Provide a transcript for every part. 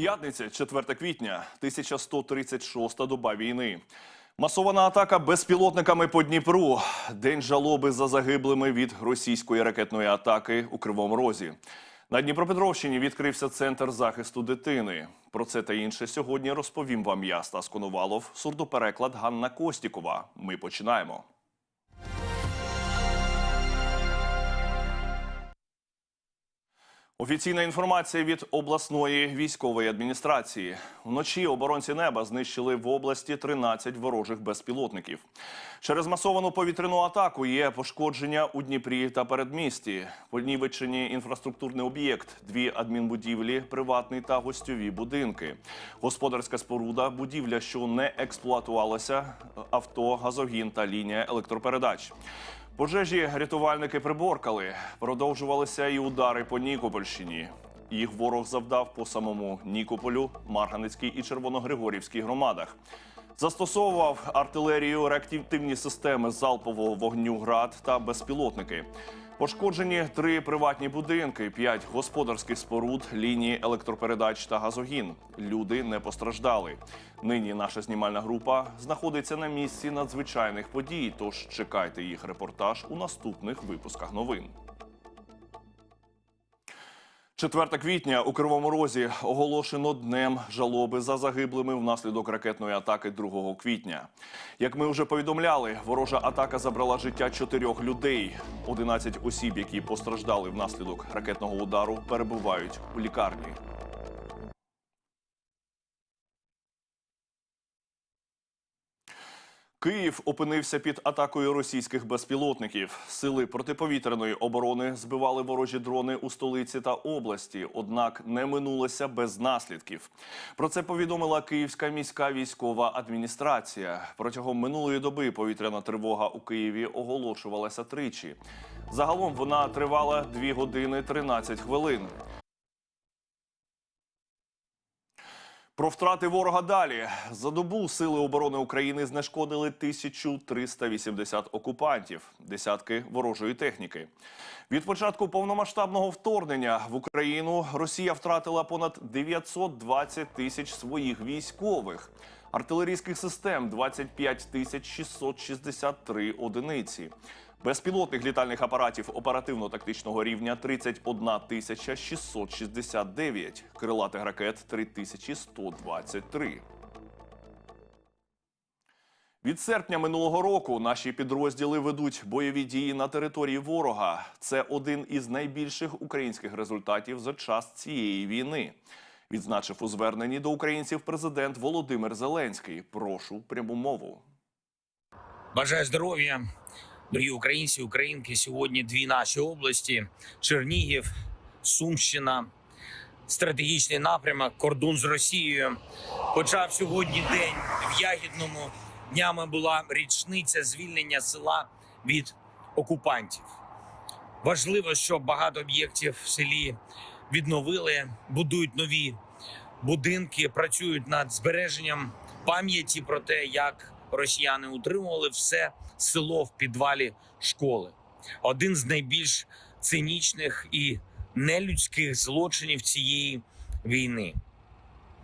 П'ятниця, 4 квітня, 1136 доба війни. Масована атака безпілотниками по Дніпру. День жалоби за загиблими від російської ракетної атаки у Кривому Розі. На Дніпропетровщині відкрився центр захисту дитини. Про це та інше сьогодні розповім вам я, Стас Коновалов, сурдопереклад Ганна Костікова. Ми починаємо. Офіційна інформація від обласної військової адміністрації. Вночі оборонці неба знищили в області 13 ворожих безпілотників. Через масовану повітряну атаку є пошкодження у Дніпрі та передмісті. Понівечені інфраструктурний об'єкт, дві адмінбудівлі, приватний та гостьові будинки, господарська споруда, будівля, що не експлуатувалася, авто, газогін та лінія електропередач. Пожежі рятувальники приборкали. Продовжувалися і удари по Нікопольщині. Їх ворог завдав по самому Нікополю, Марганецькій і Червоногригорівській громадах. Застосовував артилерію, реактивні системи залпового вогню град та безпілотники. Пошкоджені три приватні будинки, п'ять господарських споруд, лінії електропередач та газогін. Люди не постраждали. Нині наша знімальна група знаходиться на місці надзвичайних подій. Тож чекайте їх репортаж у наступних випусках новин. 4 квітня у Кривому Розі оголошено днем жалоби за загиблими внаслідок ракетної атаки 2 квітня. Як ми вже повідомляли, ворожа атака забрала життя чотирьох людей. 11 осіб, які постраждали внаслідок ракетного удару, перебувають у лікарні. Київ опинився під атакою російських безпілотників. Сили протиповітряної оборони збивали ворожі дрони у столиці та області, однак не минулося без наслідків. Про це повідомила Київська міська військова адміністрація. Протягом минулої доби повітряна тривога у Києві оголошувалася тричі. Загалом вона тривала 2 години 13 хвилин. Про втрати ворога далі за добу сили оборони України знешкодили 1380 окупантів, десятки ворожої техніки. Від початку повномасштабного вторгнення в Україну Росія втратила понад 920 тисяч своїх військових, артилерійських систем 25 тисяч 663 одиниці. Безпілотних літальних апаратів оперативно-тактичного рівня 31 тисяча 669, крилатих ракет 3123. Від серпня минулого року наші підрозділи ведуть бойові дії на території ворога. Це один із найбільших українських результатів за час цієї війни. Відзначив у зверненні до українців президент Володимир Зеленський. Прошу пряму мову. Бажаю здоров'я, дорогі українці, українки. Сьогодні дві наші області: Чернігів, Сумщина, стратегічний напрямок, кордон з Росією. Почав сьогодні день в Ягідному. Днями була річниця звільнення села від окупантів. Важливо, що багато об'єктів в селі відновили, будують нові будинки, працюють над збереженням пам'яті про те, як росіяни утримували все село в підвалі школи. Один з найбільш цинічних і нелюдських злочинів цієї війни.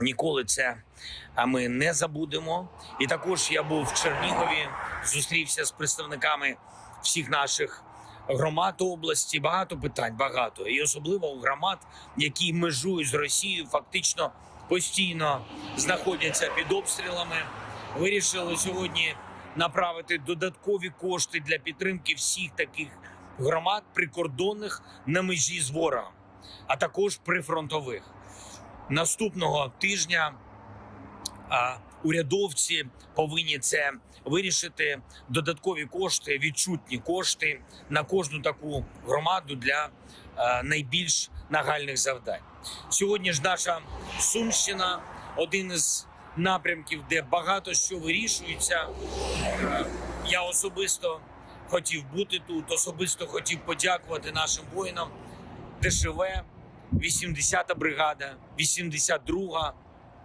Ніколи це ми не забудемо. І також я був в Чернігові, зустрівся з представниками всіх наших громад області. Багато питань, багато, і особливо у громад, які межують з Росією, фактично постійно знаходяться під обстрілами. Вирішили сьогодні направити додаткові кошти для підтримки всіх таких громад прикордонних на межі з ворогом, а також прифронтових. Наступного тижня а, урядовці повинні це вирішити. Додаткові кошти, відчутні кошти на кожну таку громаду для а, найбільш нагальних завдань. Сьогодні ж наша Сумщина один із напрямків, де багато що вирішується. Е, Я особисто хотів бути тут, особисто хотів подякувати нашим воїнам. ДШВ, 80-та бригада, 82-га,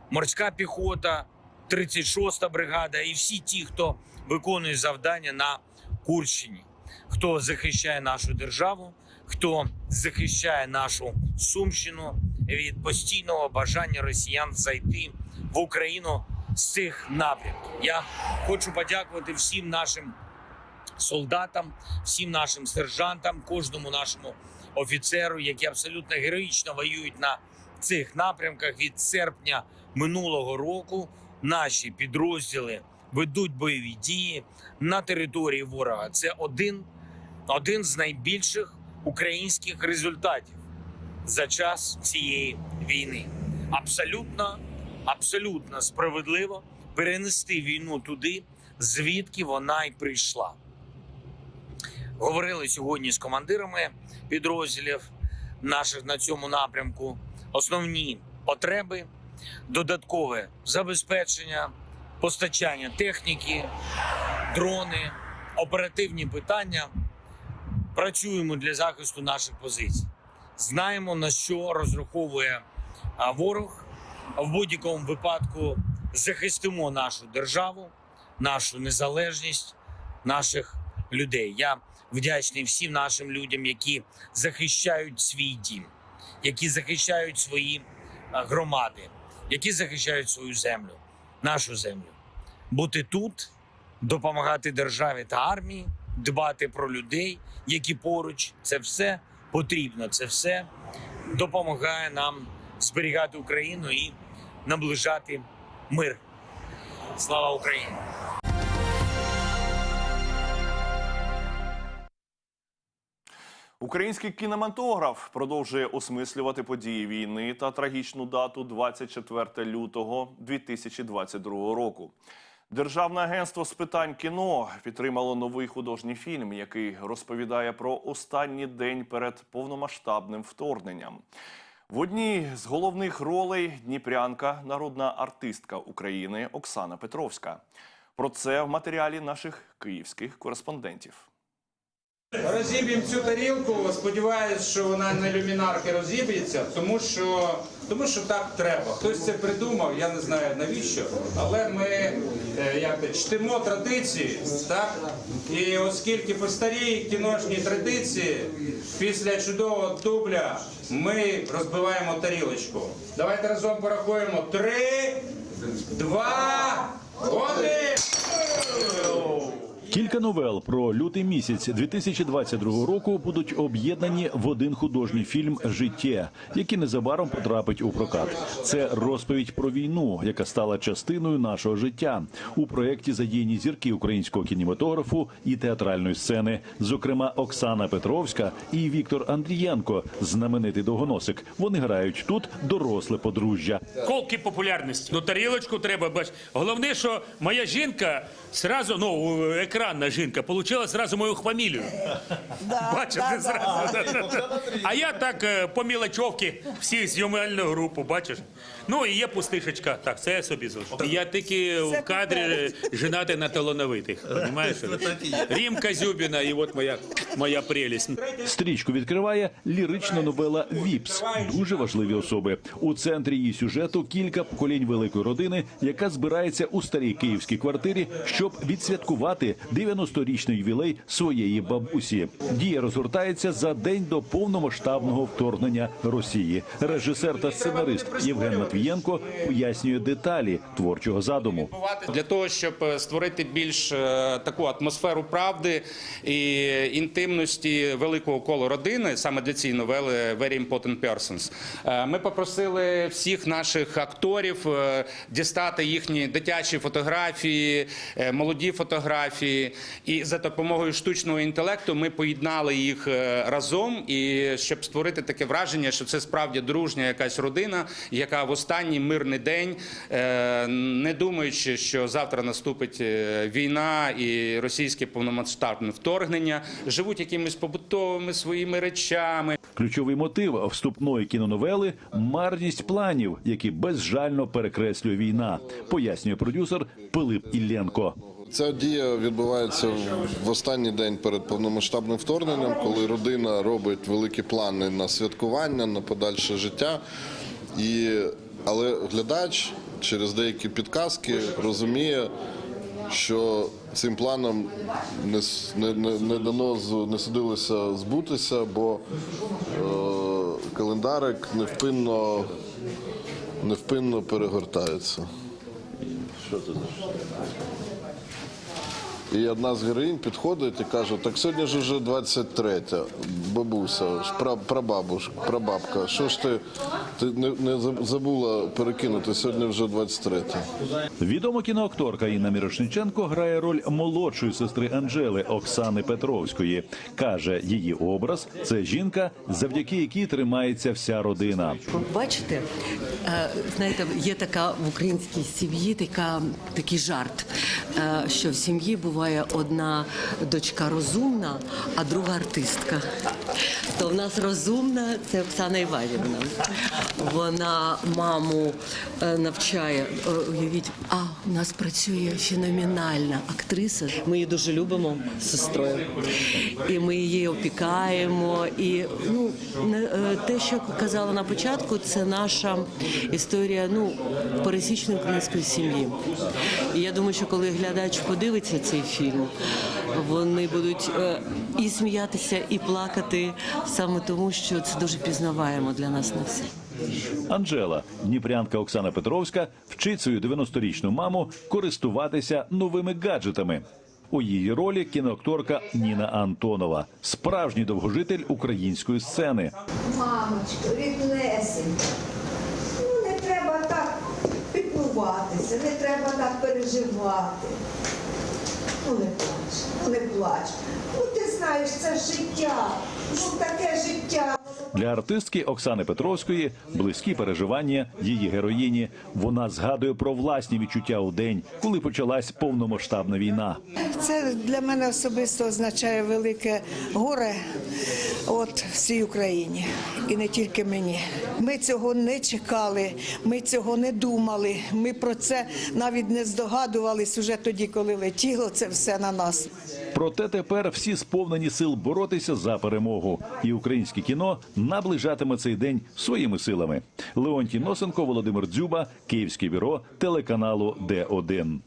морська піхота, 36-та бригада і всі ті, хто виконує завдання на Курщині, хто захищає нашу державу, хто захищає нашу Сумщину від постійного бажання росіян зайти в Україну з цих напрямків. Я хочу подякувати всім нашим солдатам, всім нашим сержантам, кожному нашому офіцеру, які абсолютно героїчно воюють на цих напрямках від серпня минулого року. Наші підрозділи ведуть бойові дії на території ворога. Це один, один з найбільших українських результатів за час цієї війни. Абсолютно, абсолютно справедливо перенести війну туди, звідки вона й прийшла. Говорили сьогодні з командирами підрозділів наших на цьому напрямку. Основні потреби, додаткове забезпечення, постачання техніки, дрони, оперативні питання. Працюємо для захисту наших позицій. Знаємо на що розраховує В будь-якому випадку захистимо нашу державу, нашу незалежність, наших людей. Я вдячний всім нашим людям, які захищають свій дім, які захищають свої громади, які захищають свою землю, нашу землю. Бути тут, допомагати державі та армії, дбати про людей, які поруч, це все потрібно. Це все допомагає нам зберігати Україну і наближати мир. Слава Україні! Український кінематограф продовжує осмислювати події війни та трагічну дату 24 лютого 2022 року. Державне агентство з питань кіно підтримало новий художній фільм, який розповідає про останній день перед повномасштабним вторгненням. В одній з головних ролей дніпрянка, народна артистка України Оксана Петровська. Про це в матеріалі наших київських кореспондентів. Розіб'ємо цю тарілку. Сподіваюсь, що вона на люмінарки розіб'ється, тому що, тому що так треба. Хтось це придумав, я не знаю навіщо, але ми е, як чтимо традиції, так? І оскільки по старій кіношній традиції, після чудового дубля ми розбиваємо тарілочку. Давайте разом порахуємо. Три, два, один. Кілька новел про лютий місяць 2022 року будуть об'єднані в один художній фільм Життя, який незабаром потрапить у прокат. Це розповідь про війну, яка стала частиною нашого життя. У проєкті задіяні зірки українського кінематографу і театральної сцени, зокрема Оксана Петровська і Віктор Андрієнко, знаменитий довгоносик. Вони грають тут доросле подружжя. колки популярності. Ну, тарілочку треба бач. Головне, що моя жінка сразу, ну, екранна жінка, отримала сразу мою фамілію. Да, Бачите, да, зразу. да. А я так е, по мілочовки всі знімальну групу, бачиш? Ну і є пустишечка. Так, це я собі залишу. Я тільки в кадрі женатий на талановитих. Розумієш? Рімка Зюбіна, і от моя, моя прелість. Стрічку відкриває лірична новела Віпс. Дуже важливі особи. У центрі її сюжету кілька поколінь великої родини, яка збирається у старій київській квартирі, щоб відсвяткувати 90-річний ювілей своєї бабусі. Дія розгортається за день до повномасштабного вторгнення Росії. Режисер та сценарист Євген Матвієнко пояснює деталі творчого задуму. для того, щоб е, створити більш е, таку атмосферу правди і інтимності великого кола родини, саме для цієї новели Very Important Persons, е, ми попросили всіх наших акторів дістати їхні дитячі фотографії, молоді фотографії, і за допомогою штучного інтелекту ми поєднали їх е, разом, і щоб створити таке враження, що це справді дружня якась родина, яка в останній мирний день, е, не думаючи, що завтра наступить е, війна і російське повномасштабне вторгнення, живуть якимись побутовими своїми речами. Ключовий мотив вступної кіноновели марність планів, які безжально перекреслює війна, пояснює продюсер Пилип Ілленко. Ця дія відбувається в останній день перед повномасштабним вторгненням, коли родина робить великі плани на святкування, на подальше життя. І, але глядач через деякі підказки розуміє, що цим планам не, не, не, не дано не судилося збутися, бо е, календарик невпинно, невпинно перегортається. Що це за І одна з героїнь підходить і каже: так сьогодні ж вже 23 бабуся, пра- прабабуш, прабабка. Що ж ти, ти не, не забула перекинути? Сьогодні вже 23. Відома кіноакторка Інна Мірошниченко грає роль молодшої сестри Анжели Оксани Петровської. Каже, її образ це жінка, завдяки якій тримається вся родина. Бачите, е, знаєте, є така в українській сім'ї така, такий жарт, е, що в сім'ї буває одна дочка розумна, а друга артистка. То в нас розумна це Оксана Іванівна. Вона маму е, навчає. Е, Уявіть, а у нас працює феноменальна актриса. Ми її дуже любимо з сестрою. І ми її опікаємо. І ну е, те, що казала на початку, це наша історія ну пересічної української сім'ї. І я думаю, що коли глядач подивиться цей фільм, вони будуть е, і сміятися, і плакати саме тому, що це дуже пізнаваємо для нас на всіх. Анжела, дніпрянка Оксана Петровська, вчить свою 90-річну маму користуватися новими гаджетами. У її ролі кіноакторка Ніна Антонова, справжній довгожитель української сцени. Мамочко, ріднесенька, ну не треба так піклуватися, не треба так переживати. Ну не плач, не плач. Ну ти знаєш, це життя, ну таке життя. Для артистки Оксани Петровської близькі переживання її героїні. Вона згадує про власні відчуття у день, коли почалась повномасштабна війна. Це для мене особисто означає велике горе от всій Україні і не тільки мені. Ми цього не чекали, ми цього не думали. Ми про це навіть не здогадувались уже тоді, коли летіло це все на нас. Проте тепер всі сповнені сил боротися за перемогу, і українське кіно наближатиме цей день своїми силами. Леонтій Носенко, Володимир Дзюба, Київське бюро телеканалу Д1.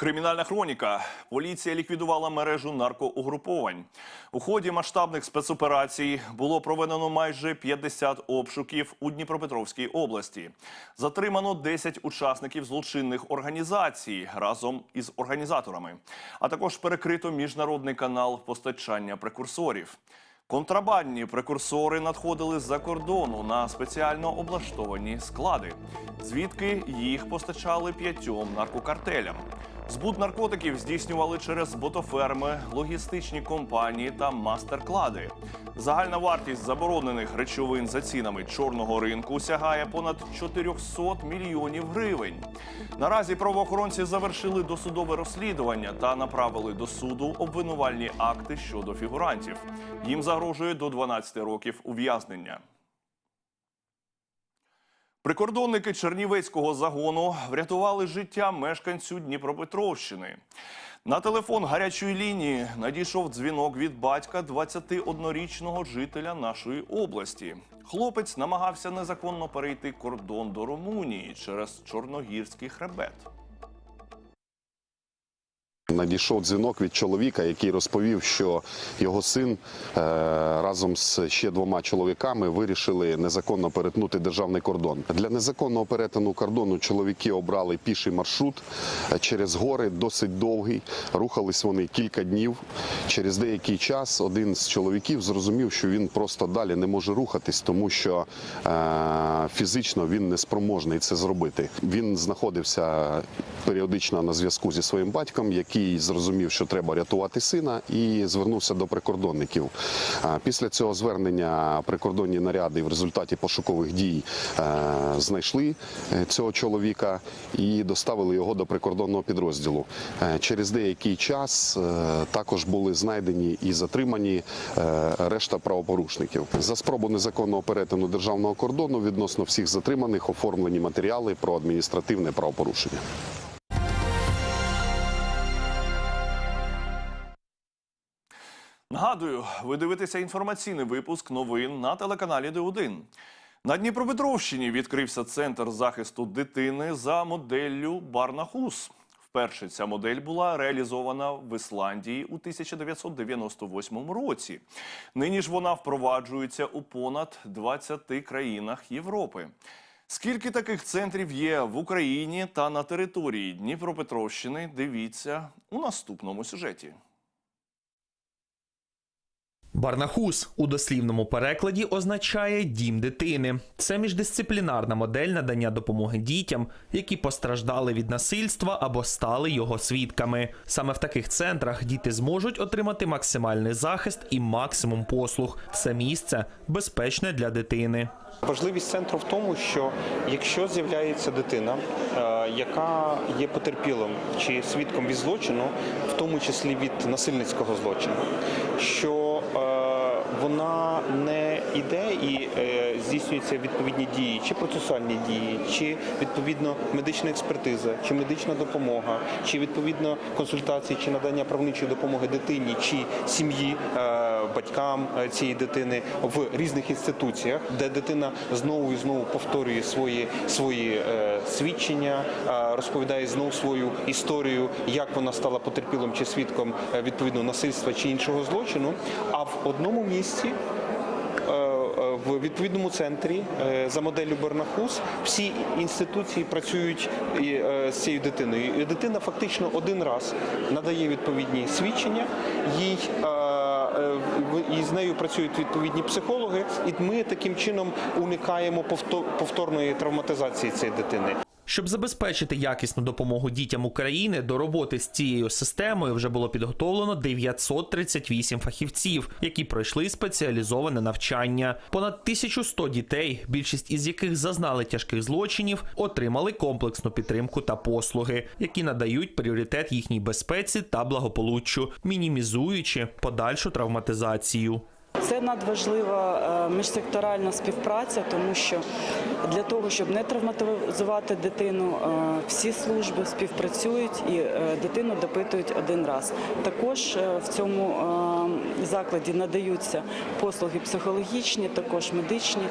Кримінальна хроніка. Поліція ліквідувала мережу наркоугруповань. У ході масштабних спецоперацій було проведено майже 50 обшуків у Дніпропетровській області. Затримано 10 учасників злочинних організацій разом із організаторами, а також перекрито міжнародний канал постачання прекурсорів. Контрабандні прекурсори надходили з-за кордону на спеціально облаштовані склади, звідки їх постачали п'ятьом наркокартелям. Збут наркотиків здійснювали через ботоферми, логістичні компанії та мастер-клади. Загальна вартість заборонених речовин за цінами чорного ринку сягає понад 400 мільйонів гривень. Наразі правоохоронці завершили досудове розслідування та направили до суду обвинувальні акти щодо фігурантів. Їм загрожує до 12 років ув'язнення. Прикордонники Чернівецького загону врятували життя мешканцю Дніпропетровщини. На телефон гарячої лінії надійшов дзвінок від батька 21-річного жителя нашої області. Хлопець намагався незаконно перейти кордон до Румунії через Чорногірський хребет. Надійшов дзвінок від чоловіка, який розповів, що його син е, разом з ще двома чоловіками вирішили незаконно перетнути державний кордон. Для незаконного перетину кордону чоловіки обрали піший маршрут е, через гори, досить довгий. Рухались вони кілька днів. Через деякий час один з чоловіків зрозумів, що він просто далі не може рухатись, тому що е, фізично він не спроможний це зробити. Він знаходився періодично на зв'язку зі своїм батьком, який зрозумів, що треба рятувати сина, і звернувся до прикордонників. Після цього звернення прикордонні наряди в результаті пошукових дій е, знайшли е, цього чоловіка і доставили його до прикордонного підрозділу. Е, Через деякий час також були знайдені і затримані решта правопорушників. За спробу незаконного перетину державного кордону відносно всіх затриманих оформлені матеріали про адміністративне правопорушення. Нагадую, ви дивитеся інформаційний випуск новин на телеканалі Д1. На Дніпропетровщині відкрився центр захисту дитини за моделлю Барнахус. Вперше ця модель була реалізована в Ісландії у 1998 році. Нині ж вона впроваджується у понад 20 країнах Європи. Скільки таких центрів є в Україні та на території Дніпропетровщини? Дивіться у наступному сюжеті. Барнахус у дослівному перекладі означає дім дитини. Це міждисциплінарна модель надання допомоги дітям, які постраждали від насильства або стали його свідками. Саме в таких центрах діти зможуть отримати максимальний захист і максимум послуг. Це місце безпечне для дитини. Важливість центру в тому, що якщо з'являється дитина, е, яка є потерпілим чи свідком від злочину, в тому числі від насильницького злочину, що вона не йде і е, здійснюються відповідні дії, чи процесуальні дії, чи відповідно медична експертиза, чи медична допомога, чи відповідно консультації, чи надання правничої допомоги дитині чи сім'ї, е, батькам е, цієї дитини в різних інституціях, де дитина знову і знову повторює свої свої е, свідчення, е, розповідає знову свою історію, як вона стала потерпілим чи свідком відповідно насильства чи іншого злочину. А в одному місці в відповідному центрі за моделлю Бернахус всі інституції працюють з цією дитиною. І дитина фактично один раз надає відповідні свідчення, їй і з нею працюють відповідні психологи, і ми таким чином уникаємо повто- повторної травматизації цієї дитини. Щоб забезпечити якісну допомогу дітям України, до роботи з цією системою вже було підготовлено 938 фахівців, які пройшли спеціалізоване навчання. Понад 1100 дітей, більшість із яких зазнали тяжких злочинів, отримали комплексну підтримку та послуги, які надають пріоритет їхній безпеці та благополуччю, мінімізуючи подальшу травматизацію. Це надважлива е, міжсекторальна співпраця, тому що для того, щоб не травматизувати дитину, е, всі служби співпрацюють і е, дитину допитують один раз. Також в цьому закладі надаються послуги психологічні, також медичні.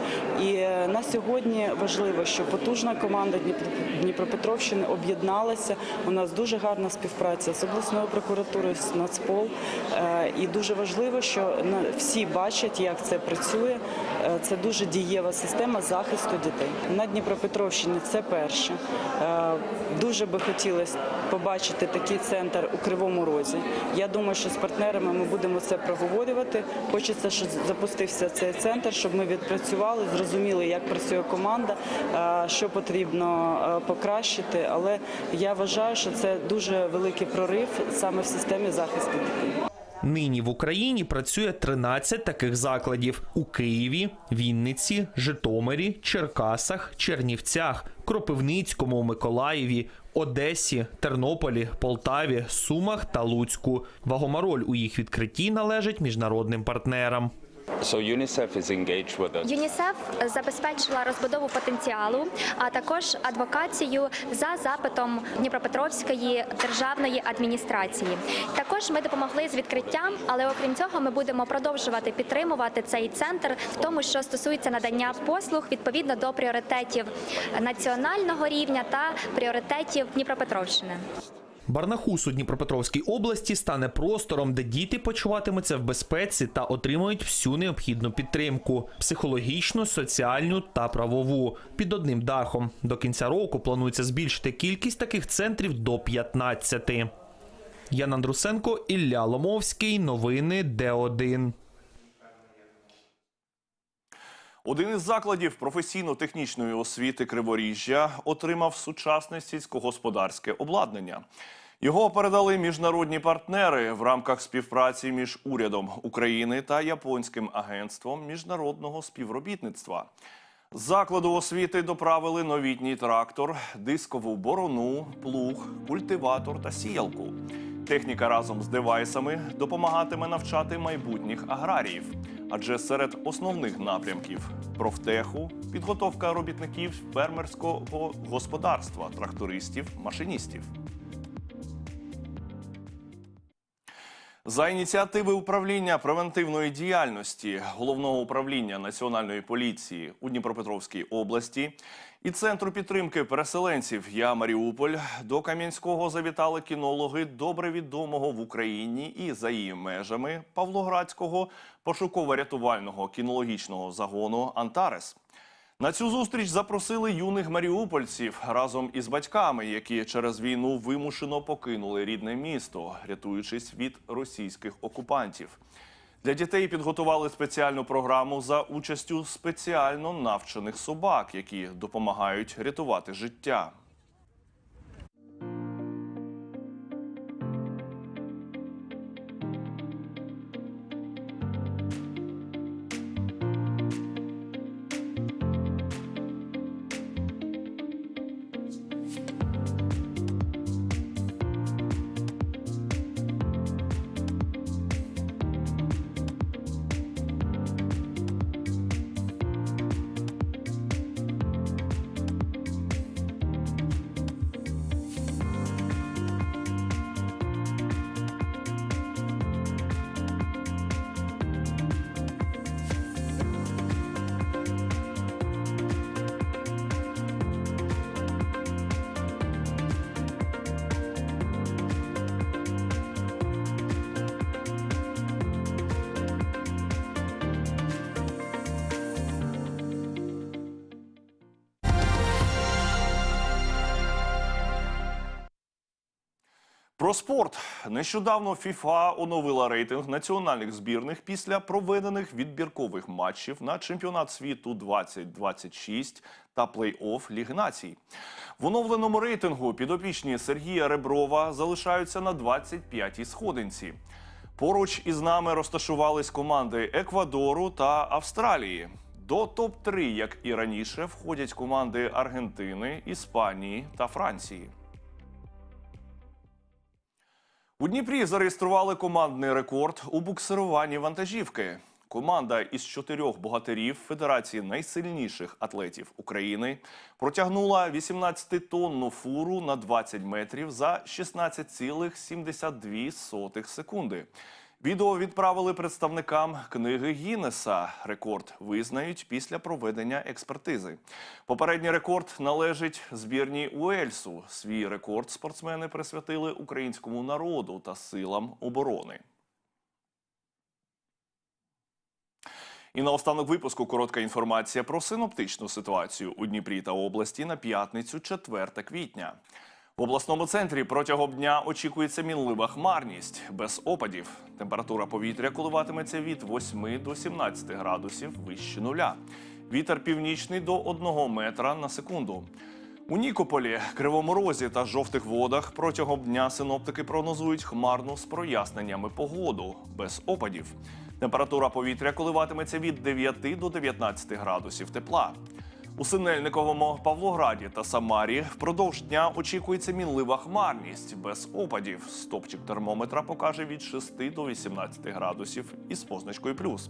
І на сьогодні важливо, що потужна команда Дніпро- Дніпропетровщини об'єдналася. У нас дуже гарна співпраця з обласною прокуратурою, з Нацпол. І дуже важливо, що всі бачать, як це працює. Е, Це дуже дієва система захисту дітей. На Дніпропетровщині це перше. Е, Дуже би хотілося побачити такий центр у Кривому Розі. Я думаю, що з партнерами ми будемо це проговорювати. Хочеться, щоб запустився цей центр, щоб ми відпрацювали, зрозуміли, як працює команда, е, що потрібно покращити. Але я вважаю, що це дуже великий прорив саме в системі захисту дітей. Нині в Україні працює 13 таких закладів у Києві, Вінниці, Житомирі, Черкасах, Чернівцях, Кропивницькому, Миколаєві, Одесі, Тернополі, Полтаві, Сумах та Луцьку. Вагома роль у їх відкритті належить міжнародним партнерам. ЮНІСЕФ забезпечила розбудову потенціалу, а також адвокацію за запитом Дніпропетровської державної адміністрації. Також ми допомогли з відкриттям, але окрім цього, ми будемо продовжувати підтримувати цей центр в тому, що стосується надання послуг відповідно до пріоритетів національного рівня та пріоритетів Дніпропетровщини. Барнахус у Дніпропетровській області стане простором, де діти почуватимуться в безпеці та отримують всю необхідну підтримку психологічну, соціальну та правову під одним дахом. До кінця року планується збільшити кількість таких центрів до 15. Ян Андрусенко, Ілля Ломовський. Новини Д1. Один із закладів професійно-технічної освіти Криворіжжя отримав сучасне сільськогосподарське обладнання. Його передали міжнародні партнери в рамках співпраці між урядом України та японським агентством міжнародного співробітництва. Закладу освіти доправили новітній трактор, дискову борону, плуг, культиватор та сіялку. Техніка разом з девайсами допомагатиме навчати майбутніх аграріїв. Адже серед основних напрямків профтеху, підготовка робітників фермерського господарства, трактористів, машиністів. За ініціативи управління превентивної діяльності головного управління національної поліції у Дніпропетровській області І центру підтримки переселенців Я Маріуполь до Кам'янського завітали кінологи добре відомого в Україні і за її межами Павлоградського пошуково-рятувального кінологічного загону Антарес. На цю зустріч запросили юних маріупольців разом із батьками, які через війну вимушено покинули рідне місто, рятуючись від російських окупантів. Для дітей підготували спеціальну програму за участю спеціально навчених собак, які допомагають рятувати життя. Про спорт нещодавно ФІФА оновила рейтинг національних збірних після проведених відбіркових матчів на чемпіонат світу 2026 та плей-офф Ліги націй. В оновленому рейтингу підопічні Сергія Реброва залишаються на 25-й сходинці. Поруч із нами розташувались команди Еквадору та Австралії. До топ-3, як і раніше, входять команди Аргентини, Іспанії та Франції. Дніпрі зареєстрували командний рекорд у буксируванні вантажівки. Команда із чотирьох богатирів Федерації найсильніших атлетів України протягнула 18-тонну фуру на 20 метрів за 16,72 секунди. Відео відправили представникам книги Гіннеса. Рекорд визнають після проведення експертизи. Попередній рекорд належить збірній Уельсу. Свій рекорд спортсмени присвятили українському народу та силам оборони. І наостанок випуску коротка інформація про синоптичну ситуацію у Дніпрі та області на п'ятницю, 4 квітня. В обласному центрі протягом дня очікується мінлива хмарність без опадів. Температура повітря коливатиметься від 8 до 17 градусів вище нуля. Вітер північний до 1 метра на секунду. У Нікополі, Кривому Розі та жовтих водах протягом дня синоптики прогнозують хмарну з проясненнями погоду без опадів. Температура повітря коливатиметься від 9 до 19 градусів тепла. У Синельниковому, Павлограді та Самарі впродовж дня очікується мінлива хмарність без опадів. Стопчик термометра покаже від 6 до 18 градусів із позначкою плюс.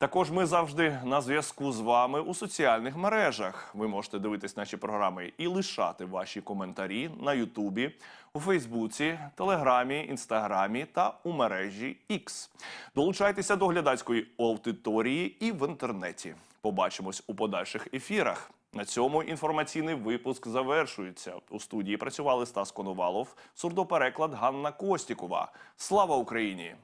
Також ми завжди на зв'язку з вами у соціальних мережах. Ви можете дивитись наші програми і лишати ваші коментарі на Ютубі, у Фейсбуці, Телеграмі, Інстаграмі та у мережі X. Долучайтеся до глядацької аудиторії і в інтернеті. Побачимось у подальших ефірах. На цьому інформаційний випуск завершується. У студії працювали Стас Коновалов, сурдопереклад Ганна Костікова. Слава Україні!